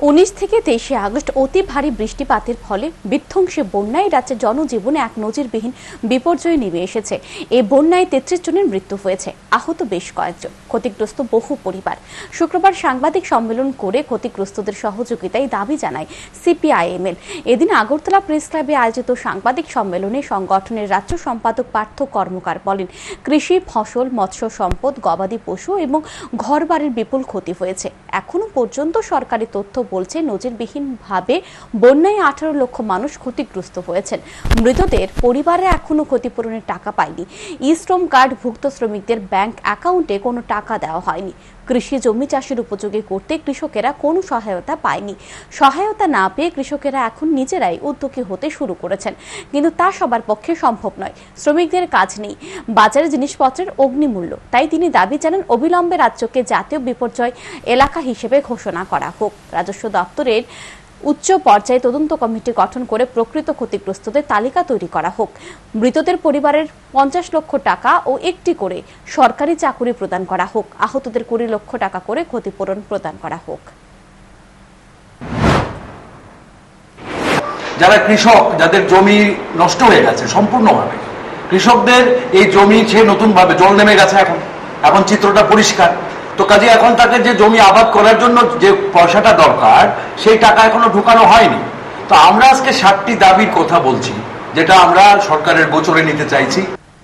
উনিশ থেকে তেইশে আগস্ট অতি ভারী বৃষ্টিপাতের ফলে বিধ্বংসী বন্যায় রাজ্যের জনজীবনে এক নজিরবিহীন বিপর্যয় নেমে এসেছে। এই বন্যায় তেত্রিশ জনের মৃত্যু হয়েছে। আহত বেশ কয়েকজন। ক্ষতিগ্রস্ত বহু পরিবার। শুক্রবার সাংবাদিক সম্মেলন করে ক্ষতিগ্রস্তদের সহযোগিতায় দাবি জানায় সিপিআইএমএল। এদিন আগরতলা প্রেস ক্লাবে আয়োজিত সাংবাদিক সম্মেলনে সংগঠনের রাজ্য সম্পাদক পার্থ কর্মকার বলেন, কৃষি, ফসল, মৎস্য সম্পদ, গবাদি পশু এবং ঘরবাড়ির বিপুল ক্ষতি হয়েছে। এখনও পর্যন্ত সরকারি তথ্য বলছে, নজিরবিহীনভাবে বন্যায় আঠারো লক্ষ মানুষ ক্ষতিগ্রস্ত হয়েছেন। মৃতদের পরিবারে এখনও ক্ষতিপূরণের টাকা পায়নি। ই শ্রম কার্ড ভুক্ত শ্রমিকদের ব্যাংক অ্যাকাউন্টে কোনো টাকা দেওয়া হয়নি। কৃষি জমি চাষের উপযোগী করতে কৃষকেরা কোনো সহায়তা পায়নি। সহায়তা না পেয়ে কৃষকেরা এখন নিজেরাই উদ্যোগী হতে শুরু করেছেন। কিন্তু তা সবার পক্ষে সম্ভব নয়। শ্রমিকদের কাজ নেই। বাজারে জিনিসপত্রের অগ্নিমূল্য। তাই তিনি দাবি জানান, অবিলম্বে রাজ্যকে জাতীয় বিপর্যয় এলাকা হিসেবে ঘোষণা করা হোক। রাজস্ব দপ্তরের উচ্চ পর্যায়ে তদন্ত কমিটি গঠন করে প্রকৃত ক্ষতিগ্রস্তদের তালিকা তৈরি করা হোক। মৃতদের পরিবারের পঞ্চাশ লক্ষ টাকা ও একটি করে সরকারি চাকুরি প্রদান করা হোক। আহতদের কুড়ি লক্ষ টাকা করে ক্ষতিপূরণ প্রদান করা হোক। যারা কৃষক, যাদের জমি নষ্ট হয়ে গেছে সম্পূর্ণভাবে, কৃষকদের এই জমি সে নতুনভাবে জল নেমে গেছে এখন। এখন চিত্রটা পরিষ্কার। তো কাজে এখন তাকে যে জমি আবাদ করার জন্য যে পয়সাটা দরকার, সেই টাকা এখনও ঢুকানো হয়নি। তো আমরা আজকে সাতটি দাবির কথা বলছি, যেটা আমরা সরকারের গোচরে নিতে চাইছি।